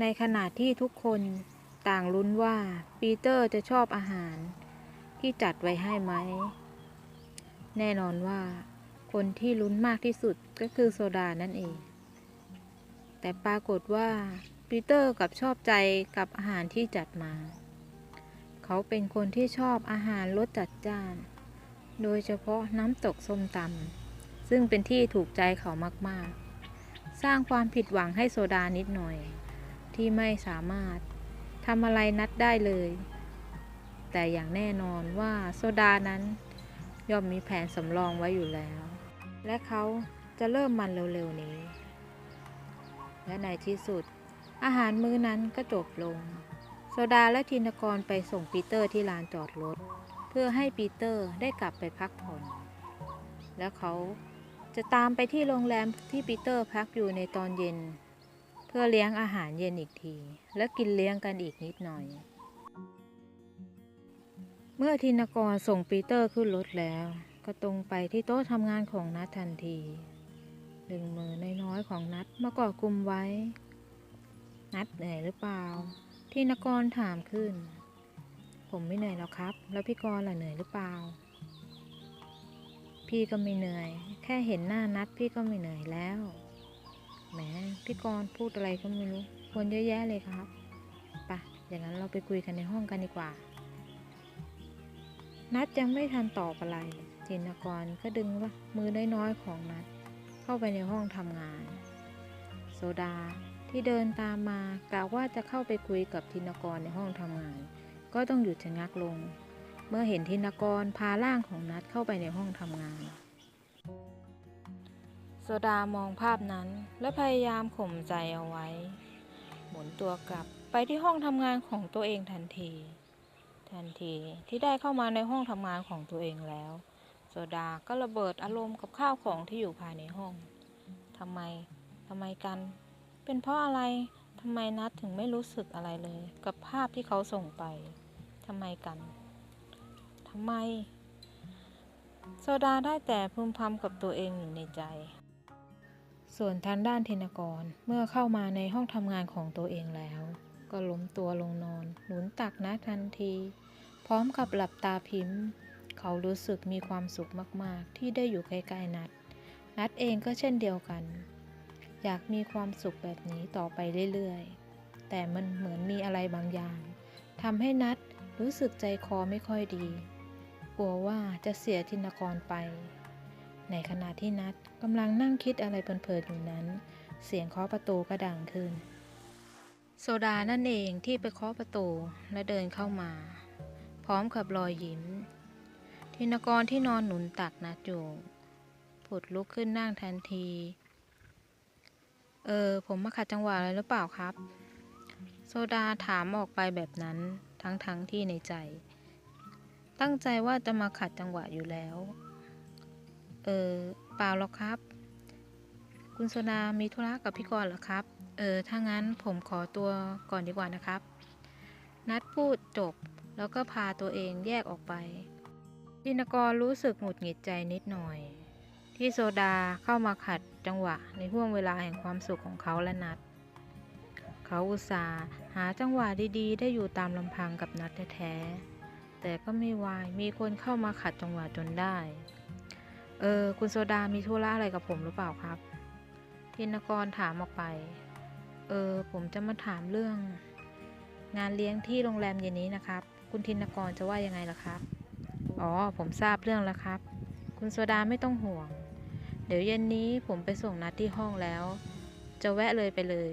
ในขณะที่ทุกคนต่างลุ้นว่าปีเตอร์จะชอบอาหารที่จัดไว้ให้ไหม แน่นอนว่า คนที่ลุ้นมากที่สุดก็คือโซดานั่นเอง แต่ปรากฏว่าปีเตอร์กับชอบใจกับอาหารที่จัดมา เขาเป็นคนที่ชอบอาหารรสจัดจ้าน โดยเฉพาะน้ำตกส้มตำซึ่งเป็นที่ถูกใจเขามากๆ สร้างความผิดหวังให้โซดานิดหน่อย ที่ไม่สามารถทำอะไรนัดได้เลย แต่อย่างแน่นอนว่าโซดานั้น ย่อมมีแผนสำรองไว้อยู่แล้ว และเขาจะเริ่มมันเร็วๆนี้ และในที่สุด อาหารมื้อนั้นก็จบลง โซดาและทินกรไปส่งปีเตอร์ที่ลานจอดรถ เพื่อให้ปีเตอร์ได้กลับไปพักผ่อน แล้วเขาจะตามไปที่โรงแรมที่ปีเตอร์พักอยู่ในตอนเย็น เพื่อเลี้ยงอาหารเย็นอีกที และกินเลี้ยงกันอีกนิดหน่อย เมื่อทินกรส่งปีเตอร์ขึ้นรถแล้ว ก็ตรงไปที่โต๊ะทำงานของนัททันทีดึงมือน้อยๆของนัทมากาะกลุ่มไว้ นัดเหนื่อยหรือเปล่าทินกรถามขึ้น ผมไม่เหนื่อยแล้วครับ แล้วพี่กรณ์ล่ะเหนื่อยหรือเปล่า พี่ก็ไม่เหนื่อย แค่เห็นหน้านัดพี่ก็ไม่เหนื่อยแล้ว แหมพี่กรณ์พูดอะไรก็ไม่รู้คนเยอะแยะเลยครับไปะอย่างนั้นเราไปคุยกันในห้องกันดีกว่า นัดยังไม่ทันตอบอะไร จินกรก็ดึงว่ามือน้อยๆของนัดเข้าไปในห้องทำงาน โซดาที่เดินตามมากล่าวว่าจะเข้าไปคุยกับทินกรในห้องทำงาน ก็ต้องหยุดชะงักลง เมื่อเห็นทินกรพาร่างของนัดเข้าไปในห้องทำงาน ซดามองภาพนั้น และพยายามข่มใจเอาไว้ หมุนตัวกลับไปที่ห้องทำงานของตัวเองทันที ทันทีที่ได้เข้ามาในห้องทำงานของตัวเองแล้ว โซดาก็ระเบิดอารมณ์กับข้าวของที่อยู่ภายในห้องทำไมทำไมกัน เป็นเพราะอะไรทำไมนัดถึงไม่รู้สึกอะไรเลย กับภาพที่เขาส่งไปทำไมกันทำไม โซดาได้แต่พึมพำกับตัวเองอยู่ในใจ ส่วนทางด้านเทนกร เมื่อเข้ามาในห้องทำงานของตัวเองแล้ว ก็ล้มตัวลงนอน หนุนตักนะทันที พร้อมกับหลับตาพิมพ์ เขารู้สึกมีความสุขมากๆ ที่ได้อยู่ใกล้ๆนัด นัดเองก็เช่นเดียวกัน อยากมีความสุขแบบนี้ต่อไปเรื่อยๆ แต่มันเหมือนมีอะไรบางอย่างทำให้นัดรู้สึกใจคอไม่ค่อยดี กลัวว่าจะเสียทินกรไป ในขณะที่นัดกำลังนั่งคิดอะไรเพลินๆอยู่นั้น เสียงเคาะประตูก็ดังขึ้น โซดานั่นเองที่ไปเคาะประตูและเดินเข้ามา พร้อมกับรอยยิ้มทินกรที่นอนหนุนตักนัดอยู่ผุดลุกขึ้นนั่งทันที เออ ผมมาขัดจังหวะอะไรหรือเปล่าครับ โซดาถามออกไปแบบนั้นทั้งๆทที่ในใจ ตั้งใจว่าจะมาขัดจังหวะอยู่แล้ว เออเปล่าหรอกครับ คุณโซดามีธุระกับพี่กรณ์เหรอครับ เออ ถ้างั้นผมขอตัวก่อนดีกว่านะครับ นัดพูดจบแล้วก็พาตัวเองแยกออกไป ดินกรรู้สึกหงุดหงิดใจนิดหน่อย ที่โซดาเข้ามาขัดจังหวะในห่วงเวลาแห่งความสุขของเขาและนัด เขาอุตส่าห์หาจังหวะดีๆ ได้อยู่ตามลำพังกับนัดแท้ๆแต่ก็ไม่วายมีคนเข้ามาขัดจังหวะจนได้ เออ คุณโซดามีธุระอะไรกับผมหรือเปล่าครับทินกรถามออกไป เออ ผมจะมาถามเรื่อง งานเลี้ยงที่โรงแรมเย็นนี้นะครับ คุณทินกรจะว่ายังไงล่ะครับ อ๋อ ผมทราบเรื่องแล้วครับ คุณโซดาไม่ต้องห่วง เดี๋ยวเย็นนี้ผมไปส่งนัดที่ห้องแล้ว จะแวะเลยไปเลย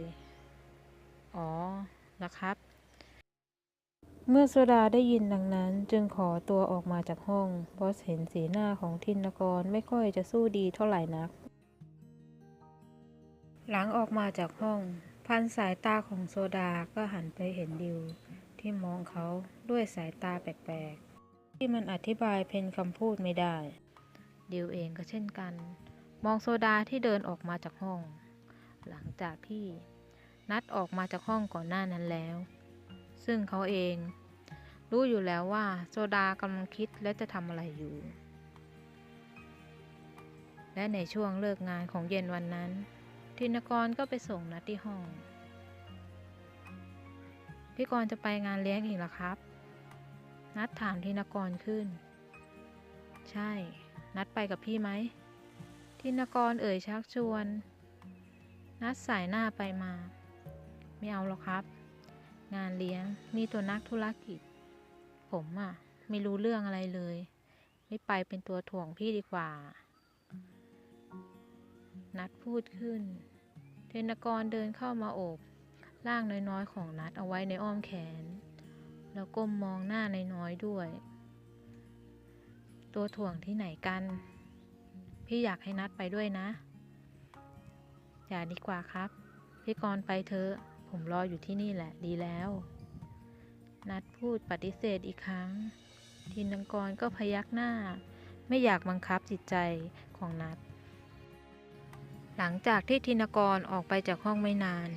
อ๋อแล้วครับ เมื่อโซดาได้ยินดังนั้นจึงขอตัวออกมาจากห้องเพราะเห็นสีหน้าของทินกรไม่ค่อยจะสู้ดีเท่าไหร่นัก หลังออกมาจากห้อง พันสายตาของโซดาก็หันไปเห็นดิว ที่มองเขาด้วยสายตาแปลกๆ ที่มันอธิบายเป็นคำพูดไม่ได้ ดิวเองก็เช่นกัน มองโซดาที่เดินออกมาจากห้อง หลังจากที่นัดออกมาจากห้องก่อนหน้านั้นแล้ว ซึ่งเขาเอง รู้อยู่แล้วว่าโซดากำลังคิดและจะทำอะไรอยู่ และในช่วงเลิกงานของเย็นวันนั้นทินกรก็ไปส่งนัดที่ห้อง พี่กรณ์จะไปงานเลี้ยงอีกหรอครับ นัดถามธินกรขึ้น ใช่ นัดไปกับพี่ไหมธินกรเอ่ยชักชวน นัดสายหน้าไปมา ไม่เอาหรอกครับ งานเลี้ยงมีตัวนักธุรกิจ ผมอะไม่รู้เรื่องอะไรเลย ไม่ไปเป็นตัวถ่วงพี่ดีกว่า นัดพูดขึ้น เทนกรเดินเข้ามาโอบร่างน้อยๆ ของนัดเอาไว้ในอ้อมแขน แล้วก้มมองหน้าในน้อยๆด้วย ตัวถ่วงที่ไหนกัน พี่อยากให้นัดไปด้วยนะ อย่าดีกว่าครับ พี่กรไปเถอะ ผมรออยู่ที่นี่แหละดีแล้ว นัดพูดปฏิเสธอีกครั้ง ทินกรก็พยักหน้า ไม่อยากบังคับจิตใจของนัด หลังจากที่ทินกรออกไปจากห้องไม่นาน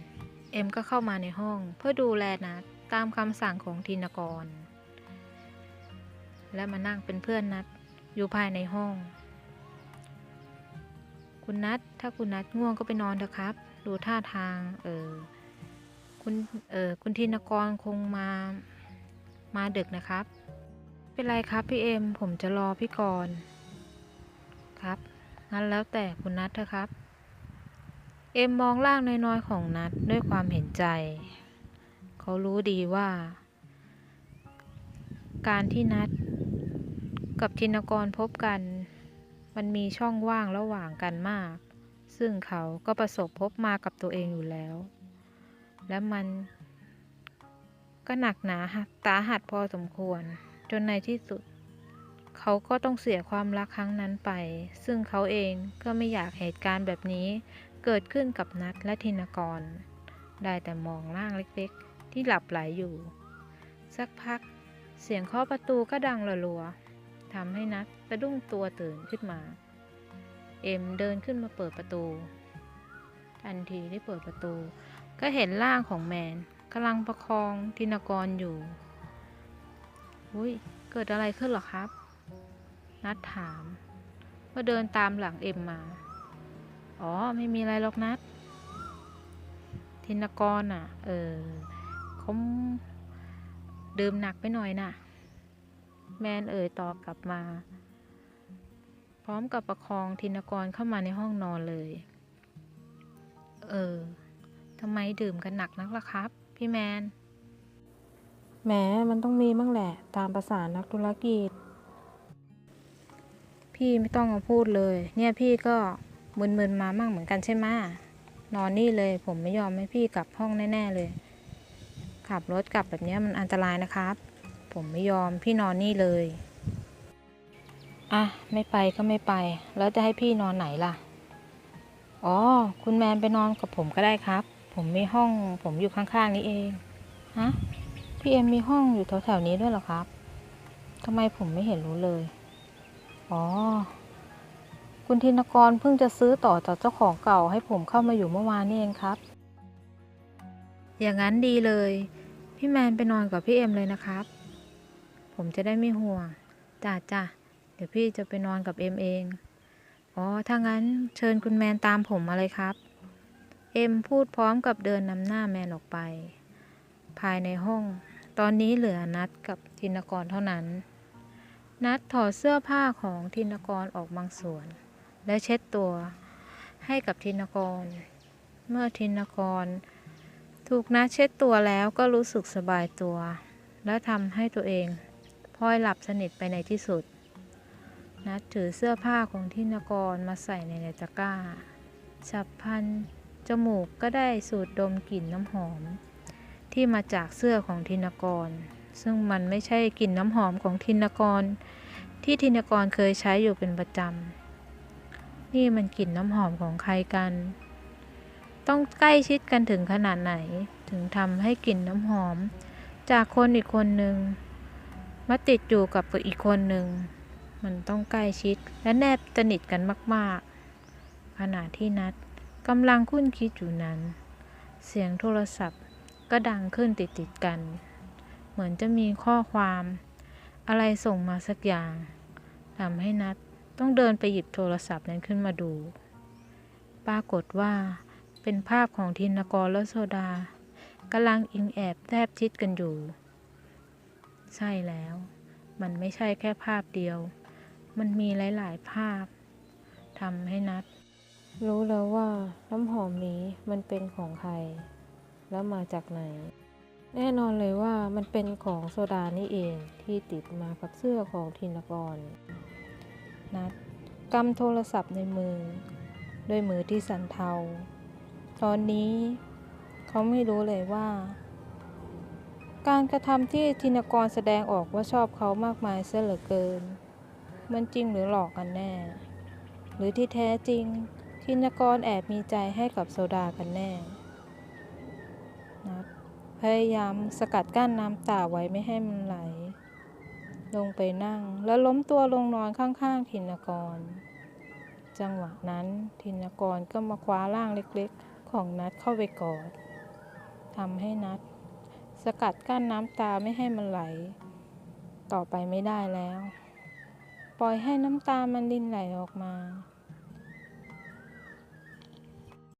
เอ็มก็เข้ามาในห้องเพื่อดูแลนัดตามคำสั่งของทินกร และมานั่งเป็นเพื่อนนัดอยู่ภายในห้อง คุณนัดถ้าคุณนัดง่วงก็ไปนอนเถอะครับ ดูท่าทาง เออคุณ เออคุณทินกรคงมา มาดึกนะครับ เป็นไรครับพี่เอ็มผมจะรอพี่กรณ์ครับ งั้นแล้วแต่คุณนัทเถอะครับ เอ็มมองร่างน้อยๆของนัทด้วยความเห็นใจ เขารู้ดีว่า การที่นัทกับทินกรพบกัน มันมีช่องว่างระหว่างกันมาก ซึ่งเขาก็ประสบพบมากับตัวเองอยู่แล้ว และมัน ก็หนักหนาตาหัดพอสมควร จนในที่สุด เขาก็ต้องเสียความรักครั้งนั้นไป ซึ่งเขาเองก็ไม่อยากเหตุการณ์แบบนี้ เกิดขึ้นกับนัทและธินกร ได้แต่มองร่างเล็กๆ ที่หลับไหลอยู่ สักพัก เสียงเคาะประตูก็ดังรัวๆทำให้นัทสะดุ้งตัวตื่นขึ้นมา เอ็มเดินขึ้นมาเปิดประตู ทันทีที่เปิดประตู ก็เห็นร่างของแมน กำลังประคองธินกรอยู่ อุ้ยเกิดอะไรขึ้นหรอครับ นัดถามเมื่อเดินตามหลังเอ็มมา อ๋อ ไม่มีอะไรหรอกนัดธินกรอะ เออเขาดื่มหนักไปหน่อยน่ะ แมนเอ่ยตอบกลับมา พร้อมกับประคองธินกรเข้ามาในห้องนอนเลย เออทำไมดื่มกันหนักนักล่ะครับ พี่แมน แหมมันต้องมีบ้างแหละ ตามประสานักธุรกิจ พี่ไม่ต้องมาพูดเลย เนี่ยพี่ก็มึนๆมามั่งเหมือนกันใช่ไหมะนอนนี่เลย ผมไม่ยอมให้พี่กลับห้องแน่ๆเลย ขับรถกลับแบบเนี้ยมันอันตรายนะครับ ผมไม่ยอมพี่นอนนี่เลยอะไม่ไปก็ไม่ไป แล้วจะให้พี่นอนไหนล่ะ อ๋อ คุณแมนไปนอนกับผมก็ได้ครับ ผมมีห้อง ผมอยู่ข้างๆนี้เองฮะพี่เอ็มมีห้องอยู่แถวๆนี้ด้วยเหรอครับทำไมผมไม่เห็นรู้เลย อ๋อ คุณธินกรเพิ่งจะซื้อต่อจากเจ้าของเก่าให้ผมเข้ามาอยู่เมื่อวานนี่เองครับ อย่างนั้นดีเลย พี่แมนไปนอนกับพี่เอ็มเลยนะครับ ผมจะได้ไม่ห่วงจ้าจ้าเดี๋ยวพี่จะไปนอนกับเอ็มเอง อ๋อ ถ้างั้นเชิญคุณแมนตามผมมาเลยครับ เอ็มพูดพร้อมกับเดินนำหน้าแมนออกไป ภายในห้อง ตอนนี้เหลือนัดกับธินกรเท่านั้น นัดถอดเสื้อผ้าของธินกรออกบางส่วน และเช็ดตัวให้กับธินกร เมื่อธินกร ถูกนัดเช็ดตัวแล้วก็รู้สึกสบายตัว และทำให้ตัวเองพลอยหลับสนิทไปในที่สุด นัดถือเสื้อผ้าของธินกรมาใส่ในในตะกร้าฉับพัน จมูกก็ได้สูดดมกลิ่นน้ำหอม ที่มาจากเสื้อของธินกร ซึ่งมันไม่ใช่กลิ่นน้ำหอมของธินกร ที่ธินกรเคยใช้อยู่เป็นประจำ นี่มันกลิ่นน้ำหอมของใครกัน ต้องใกล้ชิดกันถึงขนาดไหน ถึงทำให้กลิ่นน้ำหอม จากคนอีกคนหนึ่งมาติดอยู่กับอีกคนหนึ่ง มันต้องใกล้ชิดและแนบสนิทกันมาก ๆ ขณะที่นัด กำลังคุ้นคิดอยู่นั้น เสียงโทรศัพท์ก็ดังขึ้นติดๆกัน เหมือนจะมีข้อความ อะไรส่งมาสักอย่างทำให้นัดต้องเดินไปหยิบโทรศัพท์นั้นขึ้นมาดู ปรากฏว่าเป็นภาพของทินกรและโซดากำลังอิงแอบแทบชิดกันอยู่ ใช่แล้ว มันไม่ใช่แค่ภาพเดียว มันมีหลาย ๆ ภาพทำให้นัด รู้แล้วว่าน้ำหอมนี้มันเป็นของใคร แล้วมาจากไหน แน่นอนเลยว่ามันเป็นของโซดานี่เองที่ติดมากับเสื้อของธินกร นัดกำโทรศัพท์ในมือ ด้วยมือที่สันเทา ตอนนี้เขาไม่รู้เลยว่า การกระทำที่ธินกรแสดงออกว่าชอบเขามากมายเสียเหลือเกิน มันจริงหรือหลอกกันแน่ หรือที่แท้จริง ธินกรแอบมีใจให้กับโซดากันแน่นัดพยายามสกัดกั้นน้ำตาไว้ไม่ให้มันไหล ลงไปนั่งแล้วล้มตัวลงนอนข้างๆธินกร จังหวะนั้นธินกรก็มาคว้าร่างเล็กๆ ของนัดเข้าไปกอดทำให้นัด สกัดกั้นน้ำตาไม่ให้มันไหล ต่อไปไม่ได้แล้ว ปล่อยให้น้ำตามันรินไหลออกมา